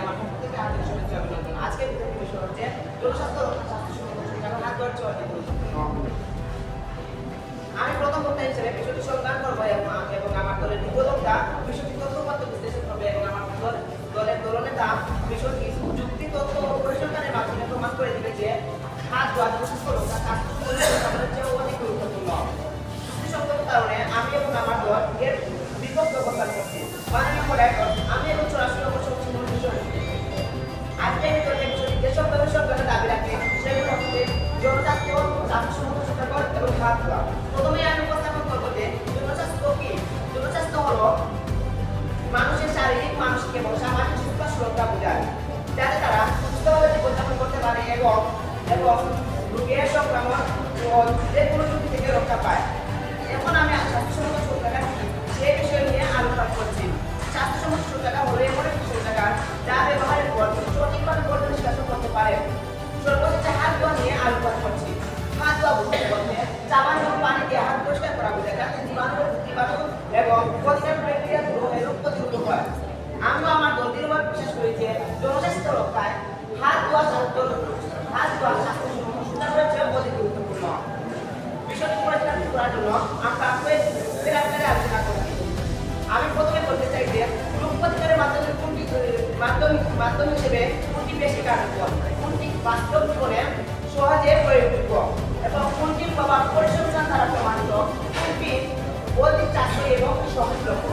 আমার থেকে আন্তরিক শুভেচ্ছা অভিনন্দন বিতর্ক বিষয় হচ্ছে জনস্বাস্থ্য স্বাস্থ্য আমি প্রথম বক্তা হিসেবে বিষয়টি সন্ধান করব এবং আমার দলের দ্বিতীয় বক্তা শারীরিক, মানসিক এবং সামাজিক সুস্থ সুরক্ষা বোঝায়। যাতে তারা সুস্থভাবে জীবনযাপন করতে পারে এবং এবং রোগের সংক্রমণ ও যে কোনো ঝুঁকি থেকে রক্ষা পায়। এখন আমি স্বাস্থ্যসম্মত সুরক্ষাটা কি সেই বিষয় নিয়ে আলোচনা করছি। স্বাস্থ্যসম্মত সুরক্ষাটা হলো এমন একটি সুরক্ষা যা ব্যবহারের পর সঠিকভাবে বর্জ্য নিষ্কাশন করতে পারে। সর্বশেষ হাত ধোয়া নিয়ে আলোচনা করছি। হাত ধোয়া বলতে বলতে সাবান এবং পানি দিয়ে হাত পরিষ্কার করা বোঝায়। যাতে জীবাণু জীবাণু এবং ক্ষতিকারক ব্যাকটেরিয়া দূর হয়ে রোগ প্রতিরোধ হয় আমরা আমার দল দৃঢ়ভাবে বিশ্বাস করি যে জনস্বাস্থ্য রক্ষায় হাত ধোয়া স্বাস্থ্য হাত ধোয়া স্বাস্থ্য সুরক্ষার চেয়ে অধিক গুরুত্বপূর্ণ বিষয়টি পরিচালনা করার জন্য আমরা কয়েকটি আকারে আলোচনা করছি আমি প্রথমে বলতে চাই যে রোগ মাধ্যমে কোনটি মাধ্যমিক মাধ্যম হিসেবে কোনটি বেশি কার্যকর কোনটি বাস্তব জীবনে সহজে প্রয়োগযোগ্য এবং কোনটির প্রভাব পরিসংখ্যান দ্বারা প্রমাণিত কোনটি অধিক চাষী এবং সহজলভ্য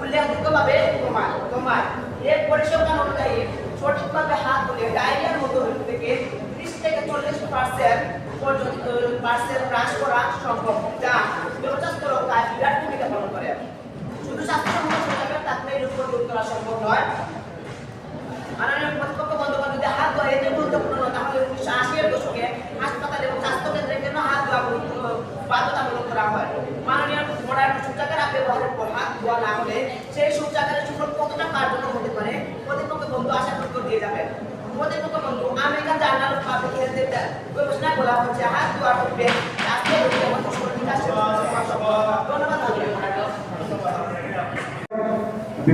উল্লেখযোগ্যভাবে অনুযায়ী সঠিকভাবে হাত ধুলে ডায়রিয়ার মতো থেকে ত্রিশ থেকে চল্লিশ পার্সেন্ট পর্যন্ত পার্সেন্ট করা সম্ভব, যা জনস্বাস্থ্য রক্ষায় বিরাট ভূমিকা পালন করে। শুধু করা সম্ভব নয় সেই শৌচাগারের সুফল কতটা কার্যকর হতে পারে? প্রতিপক্ষ বন্ধু আশা করি উত্তর দিয়ে যাবেন। প্রতিপক্ষ বন্ধু, আমেরিকান জার্নাল অফ পাবলিক হেলথের বলা হচ্ছে, হাত ধোয়ার বিকাশের ধন্যবাদ মাননীয় মডার্ন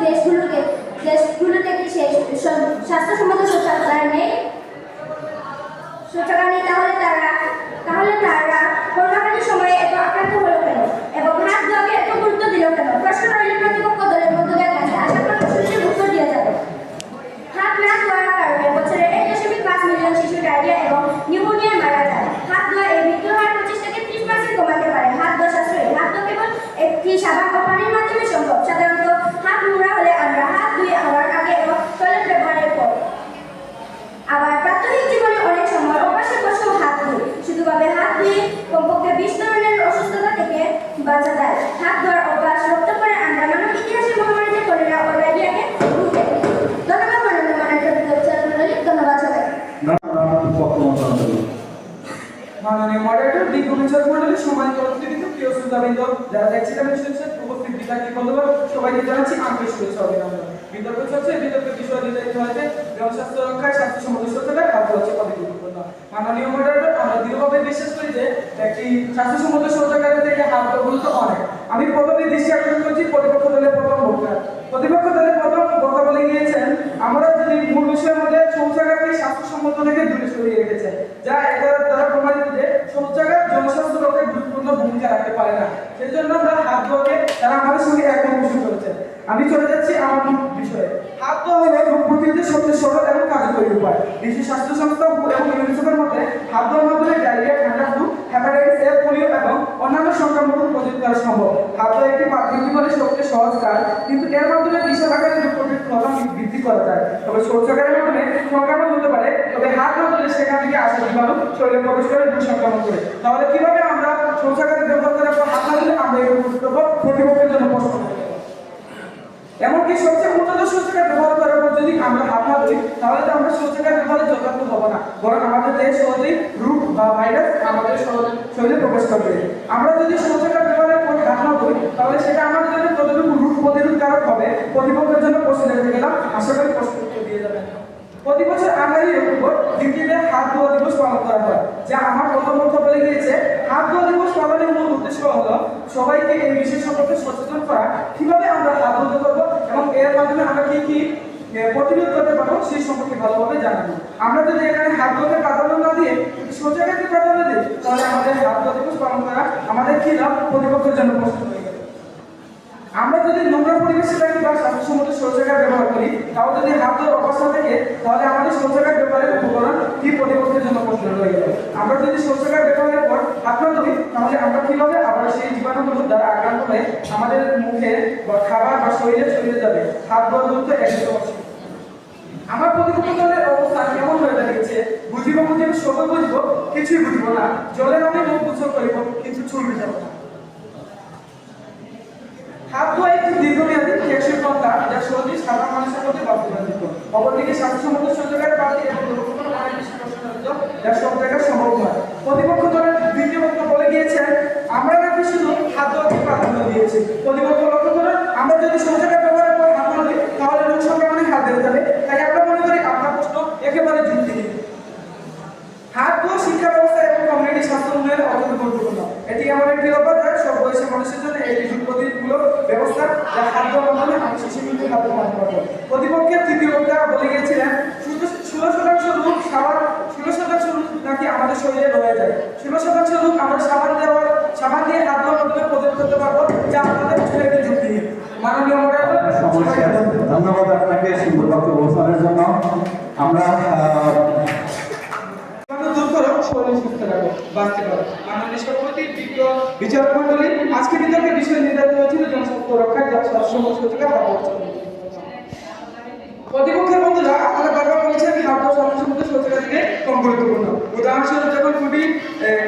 দেশগুলোকে দেশগুলোতে কি সেই সব- স্বাস্থ্যসম্মত শৌচাগার নেই? শৌচাগার নেই তাহলে তারা তাহলে তারা করোনাকালীন সময়ে এত আক্রান্ত হলো কেন? এবং হাত ধোয়াকে এত গুরুত্ব দিল কেন? প্রশ্ন রইল প্রতিপক্ষ দলের বন্ধুদের কাছে। আশা করি সুষ্ঠু উত্তর দিয়ে যাবে। হাত না ধোয়ার কারণে বছরে এক দশমিক পাঁচ মিলিয়ন শিশু ডায়রিয়া এবং নিউমোনিয়ায় মারা যায়। হাত ধোয়া এই মৃত্যুর হার পঁচিশ থেকে ত্রিশ পার্সেন্ট কমাতে পারে। হাত ধোয়া সাশ্রয়ী। হাত ধোয়া কেবল একটি সাবান ও পানির মাধ্যমে সম্ভব সাধারণত হাত নোংরা হলে আমরা হাত ধুয়ে হওয়ার আগে এবং টয়লেট ব্যবহারের পর আবার প্রাত্যহিক জীবনে অনেক সময় অভ্যাসে বসেও হাত ধুই শুধুভাবে হাত ধুয়ে কমপক্ষে বিশ ধরনের অসুস্থতা থেকে বাঁচা যায় হাত ধোয়ার অভ্যাস রপ্ত করে আমরা মানব ইতিহাসে মহামারীতে কলেরা ও ডায়রিয়াকে রুখে দিই। ধন্যবাদ মাননীয় মাননীয় মন্ডলী ধন্যবাদ সবাই আপনার বক্তব্য প্রদান করুন। মাননীয় মডারেটর বিজ্ঞ বিচার মন্ডলীর সম্মানিত অতিথিবৃন্দ প্রিয় স্বাস্থ্য অনেক। আমি প্রথমে দৃষ্টি আকর্ষণ করছি, প্রতিপক্ষ দলের প্রথম প্রতিপক্ষ দলের প্রথম বক্তা বলে গিয়েছেন, আমরা যদি মূল বিষয়ের মধ্যে শৌচাগারকে স্বাস্থ্যসম্মত থেকে দূরে সরিয়ে রেখেছে, যা রাখতে পারে না। সেই জন্য আমরা হাত ধোয়াকে তারা আমাদের সঙ্গে একমত পোষণ করেছে আমি চলে যাচ্ছি আমার বিষয়ে। হাত ধোয়া হলো রোগ প্রতিরোধের সবচেয়ে সরল এবং কার্যকরী উপায়। বিশ্ব স্বাস্থ্য সংস্থা এবং ইউনিসেফের মধ্যে হাত ধোয়ার মাধ্যমে ডায়রিয়া, ঠান্ডা ফ্লু হেপাটাইটিস এ পোলিও এবং অন্যান্য সংক্রামক রোগ প্রতিরোধ করা সম্ভব। হাত ধোয়া একটি প্রাথমিক জীবনের সবচেয়ে সহজ কাজ, কিন্তু এর মাধ্যমে বিশাল আকারে রোগ প্রতিরোধ বৃদ্ধি করা যায়। তবে শৌচাগারের মাধ্যমে সংক্রমণ হতে পারে, তবে হাত না ধুলে সেখান থেকে আসা জীবাণু শরীরে প্রবেশ করে রোগ সংক্রমণ করে। তাহলে কীভাবে আমরা শৌচাগার ব্যবহার করার পর হাত ধুলে আমরা এই রোগ প্রতিপক্ষের জন্য প্রশ্ন এমনকি সবচেয়ে উন্নত শৌচাগার ব্যবহার করার পর যদি আমরা হাত না ধুই তাহলে তো আমরা শৌচাগার ব্যবহারে যথার্থ হব না। বরং আমাদের দেহে সহজেই রোগ বা ভাইরাস আমাদের শরীরে- প্রবেশ করবে। আমরা যদি শৌচাগার ব্যবহারের পর হাত না ধুই তাহলে সেটা আমাদের জন্য কতটুকু রোগ প্রতিরোধ কারক হবে, প্রতিপক্ষের জন্য প্রশ্ন রেখে গেলাম। আশা করি প্রশ্ন দিয়ে যাবেন। প্রতি বছর আগামী অক্টোবর দ্বিতীয়তে হাত ধোয়া দিবস পালন করা হয়, যা আমার প্রথম মধ্যে বলে গিয়েছে হাত ধোয়া দিবস পালনের মূল উদ্দেশ্য হলো সবাইকে এই বিষয় সম্পর্কে সচেতন করা। কীভাবে আমরা আবদ্ধ করব এবং এর মাধ্যমে আমরা কি কি প্রতিরোধ করতে পারব সেই সম্পর্কে ভালোভাবে জানাব। আমরা যদি এখানে হাত ধরতে প্রাধান্য না দিয়ে শৌচাগারকে প্রাধান্য দিই, তাহলে আমাদের হাত ধরতে পালন করা, আমাদের কি লাভ? প্রতিপক্ষের জন্য প্রস্তুত হয়ে যদি নোংরা পরিবেশে থাকি বা স্বাস্থ্যসম্মত শৌচাগার ব্যবহার করি তাও যদি হাত ধোয়ার অবস্থা থাকে, তাহলে আমাদের শৌচাগার ব্যবহারের উপকরণ কি প্রতিপক্ষের জন্য প্রশ্ন রয়ে গেল আমরা যদি শৌচাগার ব্যবহারের পর হাত না ধরি তাহলে আমরা কীভাবে আবার সেই জীবাণুগুলো দ্বারা আক্রান্ত হয়ে আমাদের মুখে বা খাবার বা শরীরে ছড়িয়ে যাবে? হাত ধোয়ার গুরুত্ব একদম অবশ্যই। আমার প্রতিপক্ষ দলের অবস্থা কেমন হয়ে দাঁড়িয়েছে, বুঝিব বুঝিব সবাই বুঝব, কিছুই বুঝব না। জলের অনেক মুখ গোচর করিব, কিন্তু চলবে যাব না হাত ধোয়া একটি দীর্ঘমেয়াদী সহজেই সাধারণ মানুষের মধ্যে বাস্তবায়িত অপরদিকে স্বাস্থ্যসম্মত শৌচাগার প্রার্থী এবং দুর্ঘটনা অনেক বেশি প্রশ্নজনিত যা সব জায়গায় সম্ভব নয় প্রতিপক্ষ দলের দ্বিতীয় বক্তব্য বলে গিয়েছেন। আমরা নাকি শুধু খাদ্য প্রাধান্য দিয়েছি। প্রতিপক্ষ লক্ষ্য করুন আমরা যদি শৌচাগার ব্যবহারের পর হাত না দিই তাহলে রোগ সংক্রমণে হাত বেড়ে যাবে তাই আমরা মনে করি আপনার প্রশ্ন একেবারে যুক্তিহীন হাত ধোয়া শিক্ষা ব্যবস্থা এবং কমিউনিটি স্বাস্থ্য উন্নয়নের অত্যন্ত গুরুত্বপূর্ণ এটি এমন একটি অভ্যাস যা সব বয়সী মানুষের জন্য একটি প্রতিমূলক ব্যবস্থা যা হাত ধোয়ার মাধ্যমে আমি শিশু কিন্তু হাত প্রতিপক্ষের তৃতীয় বক্তা বলে গিয়েছিলেন ষোলো শতাংশ রোগ সাবান ষোলো শতাংশ রোগ নাকি আমাদের শরীরে রয়ে যায়। ষোলো শতাংশ রোগ আমরা সাবান দেওয়ার সাবান দিয়ে ধোয়ার মাধ্যমে প্রতিরোধ করতে পারব যা আমাদের জন্য একটি মাননীয় ধন্যবাদ আপনাকে সুন্দর বক্তব্য উপস্থাপনের জন্য। আমরা শরীর বাঁচতে পারো। মাননীয় সভাপতি বিজ্ঞ বিচার মন্ডলী আজকে বিষয় রক্ষায় স্বাস্থ্য সচিবের হাত প্রতিপক্ষের বন্ধুরা বারবার খাদ্য স্বাস্থ্যসম্মত শৌচাগার থেকে কম গুরুত্বপূর্ণ। উদাহরণস্বরূপ, যখন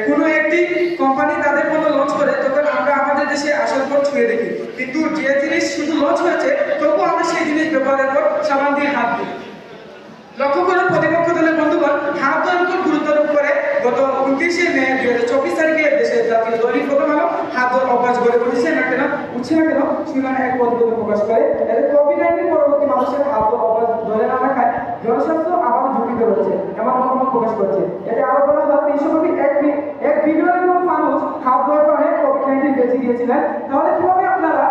কোনো একটি কোম্পানি তাদের পণ্য লঞ্চ করে, তখন আমরা আমাদের দেশে আসার পর ছুঁয়ে দেখি। কিন্তু যে জিনিস শুধু লঞ্চ হয়েছে, তবুও আমরা সেই জিনিস ব্যবহারের পর সাবান দিয়ে হাত দিই। লক্ষ্য করুন, প্রতিপক্ষ দলের বন্ধুগণ হাত ধোয়ার উপর গত উনত্রিশে মে দুই হাজার চব্বিশ তারিখে দেশের জাতীয় দৈনিক প্রথম আলো হাত ধোয়ার অভ্যাস গড়ে উঠেছে না কেন? উঠছে না কেন? সেখানে এক পদ্ধতি প্রকাশ করে। এতে কোভিড নাইন্টিন পরবর্তী মানুষের হাত ধোয়ার অভ্যাস ধরে না রাখায় জনস্বাস্থ্য আবারও ঝুঁকিতে রয়েছে এমন মতামত প্রকাশ করছে। এতে আরও বলা হয়, বিশ্বব্যাপী এক এক বিলিয়ন মানুষ হাত ধোয়ার কারণে কোভিড নাইন্টিন বেঁচে গিয়েছিলেন। তাহলে কীভাবে আপনারা